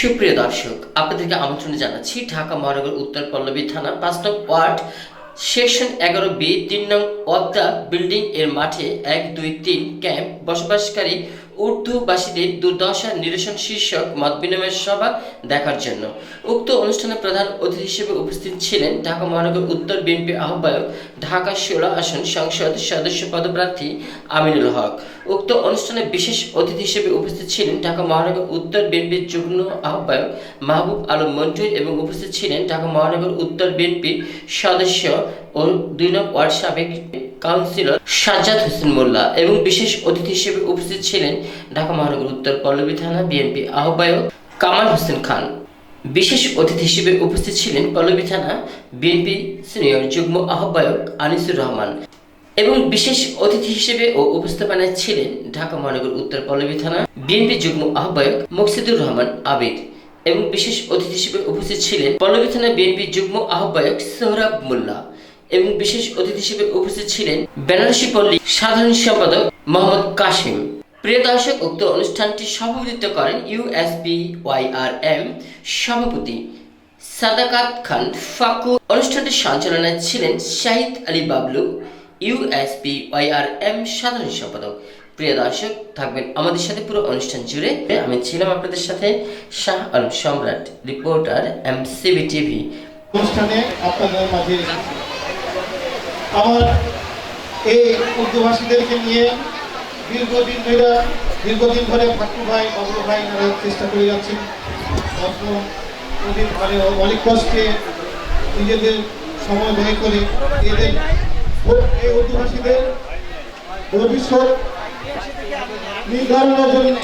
সুপ্রিয় দর্শক আপনাদেরকে আমন্ত্রণ জানাচ্ছি ঢাকা মহানগর উত্তর পল্লবী থানা পাঁচ নং ওয়ার্ড সেকশন এগারো বি, তিন নং ওয়াদ্দা বিল্ডিং এর মাঠে এক, দুই, তিন ক্যাম্প বসবাসকারী উর্দুবাসীদের দুর্দশা নিরসন শীর্ষক মত বিনিময় সভা দেখার জন্য। উক্ত অনুষ্ঠানে প্রধান অতিথি হিসেবে উপস্থিত ছিলেন ঢাকা মহানগর উত্তর বিএনপি আহ্বায়ক, ঢাকা ষোলো আসন সংসদ সদস্য পদপ্রার্থী আমিনুল হক। উক্ত অনুষ্ঠানে বিশেষ অতিথি হিসেবে উপস্থিত ছিলেন ঢাকা মহানগর উত্তর বিএনপির যুগ্ম আহ্বায়ক মাহবুব আলম মন্টু এবং উপস্থিত ছিলেন ঢাকা মহানগর উত্তর বিএনপির সদস্য ও ওয়ার্ড সাবেক কাউন্সিলর সাজ্জাদ হোসেন মোল্লা এবং বিশেষ অতিথি হিসেবে উপস্থিত ছিলেন ঢাকা মহানগর উত্তর পল্লবী থানা বিএনপি আহ্বায়ক কামাল হোসেন খান। বিশেষ অতিথি হিসেবে উপস্থিত ছিলেন পল্লবী থানা বিএনপি সিনিয়র যুগ্ম আহ্বায়ক আনিসুর রহমান এবং বিশেষ অতিথি হিসেবে ও উপস্থাপনায় ছিলেন ঢাকা মহানগর উত্তর পল্লবী থানা বিএনপি যুগ্ম আহ্বায়ক মুকসিদুর রহমান আবিদ এবং বিশেষ অতিথি হিসেবে উপস্থিত ছিলেন পল্লবী থানা বিএনপি যুগ্ম আহ্বায়ক সোহরাব মোল্লা। এবং বিশেশ অতিথি হিসেবে উপস্থিত ছিলেন বেনারসি পল্লী সাধারণ সম্পাদক মোহাম্মদ কাশিম প্রিয় দর্শক, উক্ত অনুষ্ঠানটি সভাপতিত্ব করেন ইউএসবি ওয়াইআরএম সভাপতি সাদাকাত খান ফাকু। অনুষ্ঠানটির সঞ্চালনায় ছিলেন শাহিদ আলী বাবলু ইউএসপি ওয়াইআরএম সাধারণ সম্পাদক। প্রিয় দর্শক, থাকবেন আমাদের সাথে পুরো অনুষ্ঠান জুড়ে। আমি ছিলাম আপনাদের সাথে শাহ আলম সম্রাট, রিপোর্টার, এম সিবি টিভি। অনুষ্ঠানে আপনাদের মাঝে আমার এই উর্দুভাষীদেরকে নিয়ে দীর্ঘদিন ধরে দীর্ঘদিন ধরে ফাটু ভাই অগ্র ভাই এনারা চেষ্টা করে যাচ্ছেন দিন অনেক কষ্টে নিজেদের সময় ব্যয় করে এদের এই উর্দুভাষীদের ভবিষ্যৎ নির্ধারণের জন্য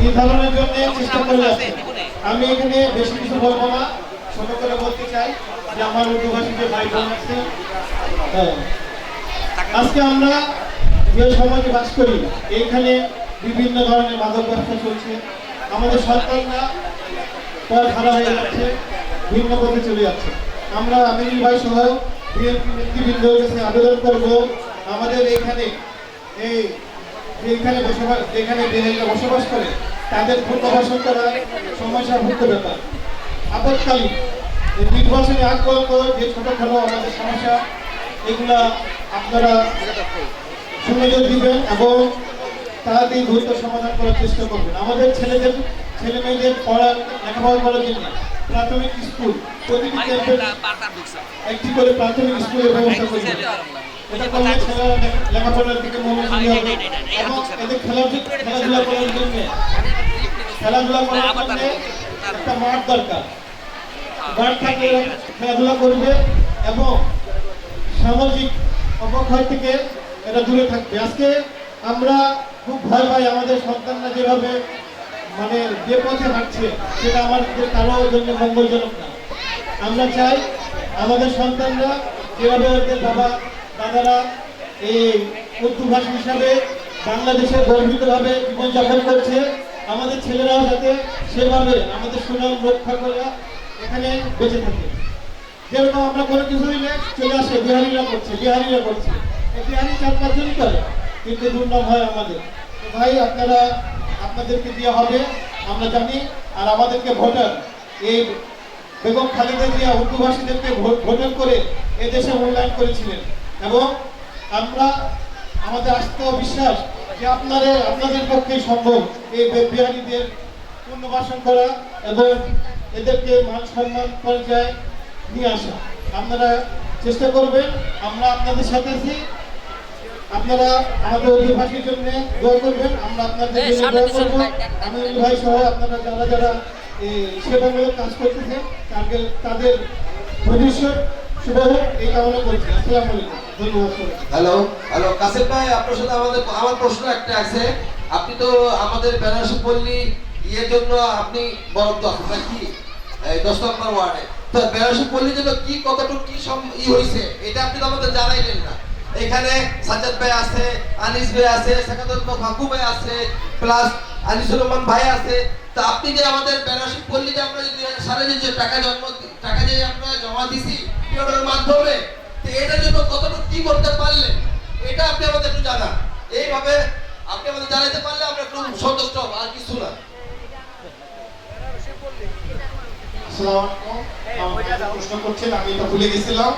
নির্ধারণের জন্য চেষ্টা করে যাচ্ছে। আমি এখানে বেশি কিছু বলব না ছোট করে হ্যাঁ। আজকে আমরা যে সমাজে বাস করি, এইখানে বিভিন্ন ধরনের মাদক চলছে। আমাদের সন্তানরা পথ হারা হয়ে যাচ্ছে, ভিন্ন পথে চলে যাচ্ছে। আমরা আমিনুল ভাই সহ বিএনপি কাছে আবেদন করব, আমাদের এইখানে এই যেখানে বসবাস যেখানে বসবাস করে, তাদের পুনর্বাসন করা সমস্যাভুক্ত ব্যাপার। আপৎকালীন নির্বাচনে আগ যে ছোটখাটো আমাদের সমস্যা এগুলা আপনারা সুযোগ দিবেন এবং তাড়াতাড়ি দ্রুত সমাধান করার চেষ্টা করবেন। আমাদের ছেলেদের ছেলে মেয়েদের পড়া লেখাপড়া করার জন্য প্রাথমিক স্কুল প্রতিটি ক্যাম্পে একটি করে প্রাথমিক স্কুলের ব্যবস্থা করবেন এটা করলে ছেলেরা লেখাপড়ার দিকে মনোযোগী হবে। এবং এদের খেলা খেলাধুলা করার জন্য খেলাধুলা করার জন্য একটা মাঠ দরকার। খেলাধুলা করবে এবং সামাজিক অবক্ষয় থেকে এটা দূরে থাকবে। আজকে আমরা খুব ভয় পাই আমাদের সন্তানরা যেভাবে মানে যে পথে হাঁটছে, সেটা আমাদের কারও জন্য মঙ্গলজনক না। আমরা চাই আমাদের সন্তানরা যেভাবে ওদের বাবা, দাদারা এই উর্দু ভাষা হিসাবে বাংলাদেশে গর্বিতভাবে জীবনযাপন করছে, আমাদের ছেলেরাও যাতে সেভাবে আমাদের সুনাম রক্ষা করে এখানে বেঁচে থাকে। যেরকম আমরা কোনো কিছু দিলে চলে আসে, বিহারিরা করছে বিহারিরা করছে। বিহারি চার পাঁচজনই করে, কিন্তু দুর্নাম হয় আমাদের। ভাই, আপনারা, আপনাদেরকে দেওয়া হবে, আমরা জানি, আর আমাদেরকে ভোটার, এই বেগম খালেদা জিয়া উর্দুভাষীদেরকে ভোট ভোটার করে এদেশে মূল্যায়ন করেছিলেন। এবং আমরা, আমাদের আস্থা বিশ্বাস যে আপনাদের আপনাদের পক্ষেই সম্ভব এই বিহারীদের পুনর্বাসন করা এবং এদেরকে মান সম্মান পর্যায়ে নিয়ে আসা। আপনারা চেষ্টা করবেন আমরা আপনাদের সাথে আছি। আপনারা আমাদের অধিবাসীর জন্য দোয়া করবেন আমরা আপনাদের জন্য আমি ভাই সহ আপনারা যারা যারা এই সেবামূলক কাজ করতেছেন তাদের তাদের ভবিষ্যৎ শুভ হোক এই কামনা করছি। আসসালামু আলাইকুম। হ্যালো হ্যালো কাসিম ভাই আপনার সাথে আমাদের আমার প্রশ্ন একটা আছে। আপনি তো আমাদের বেনারসি পল্লী ইয়ের জন্য আপনি বরাদ্দ নাকি এই দশ নম্বর ওয়ার্ডে। তো বেনারসি পল্লীর জন্য কি, কতটুকু কি ই হয়েছে এটা আপনি আমাদের জানাইলেন না। এখানে সাজ্জাদ ভাই আছে, আনিস ভাই আছে সেকাদুল ফাকু ভাই আছে প্লাস আনিসুর রহমান ভাই আছে। তা আপনি যে আমাদের বেনারসি পল্লী যে আমরা যে দুই হাজার সালে যে টাকা জন্ম, টাকা যে আমরা জমা দিছি পিওনের মাধ্যমে, তো এটার জন্য কতটুকু কি করতে পারলেন, এটা আপনি আমাদের একটু জানান। এইভাবে আপনি আমাদের জানাইতে পারলে আমরা একটু সন্তুষ্ট আর কিছু না আসসালামু আলাইকুম আমাকে যে প্রশ্ন করছেন আমি এটা ভুলে গেছিলাম।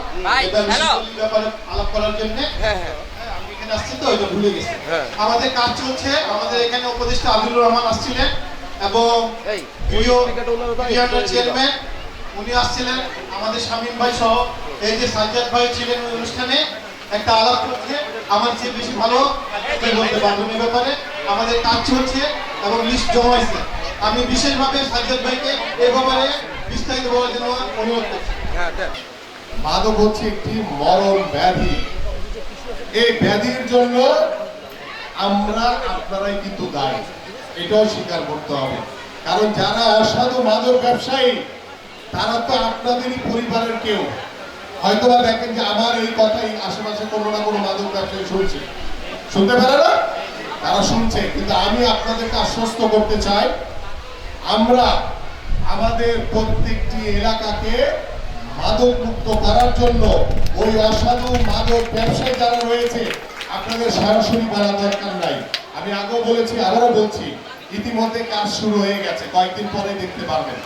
ব্যাপারে আলাপ করার জন্য। হ্যাঁ হ্যাঁ। হ্যাঁ, আমি এখানে আসছি তো এটা ভুলে গেছি। হ্যাঁ। আমাদের কাজ চলছে আমাদের এখানে উপদেষ্টা আবিদুর রহমান আসছিলেন এবং চেয়ারম্যান উনি আসছিলেন আমাদের শামীম ভাই সহ এই যে সাজ্জাদ ভাই ছিলেন ওই অনুষ্ঠানে একটা আলাপ করছে আমার চেয়ে বেশি ভালো বলতে পারবেন ব্যাপারে। আমাদের কাজ চলছে এবং লিস্ট জমা হয়েছে। আমি বিশেষভাবে সাজ্জাদ ভাইকে এই ব্যাপারে বিস্তারিত বলার জন্য অনুরোধ করছি। হ্যাঁ মাদক হচ্ছে একটি মরণ ব্যাধি। এই ব্যাধির জন্য আমরা আপনারাই কিন্তু দায়ী। এটাও স্বীকার করতে হবে। কারণ যারা অসাধু মাদক ব্যবসায়ী তারা তো আপনাদেরই পরিবারের কেউ। হয়তো বা দেখেন যে আমার এই কথাই আশেপাশে কোনো না কোনো মাদক ব্যবসায়ী শুনছে। শুনতে পারে না? তারা শুনছে। কিন্তু আমি আপনাদেরকে আশ্বস্ত করতে চাই আমরা আমাদের প্রত্যেকটি এলাকাকে মাদক মুক্ত করার জন্য ওই অসাধু মাদক ব্যবসায়ী যারা রয়েছে, আপনাদের সরাসরি বলা দরকার নাই। আমি আগেও বলেছি, আবারও বলছি, ইতিমধ্যে কাজ শুরু হয়ে গেছে, কয়েকদিন পরে দেখতে পারবেন।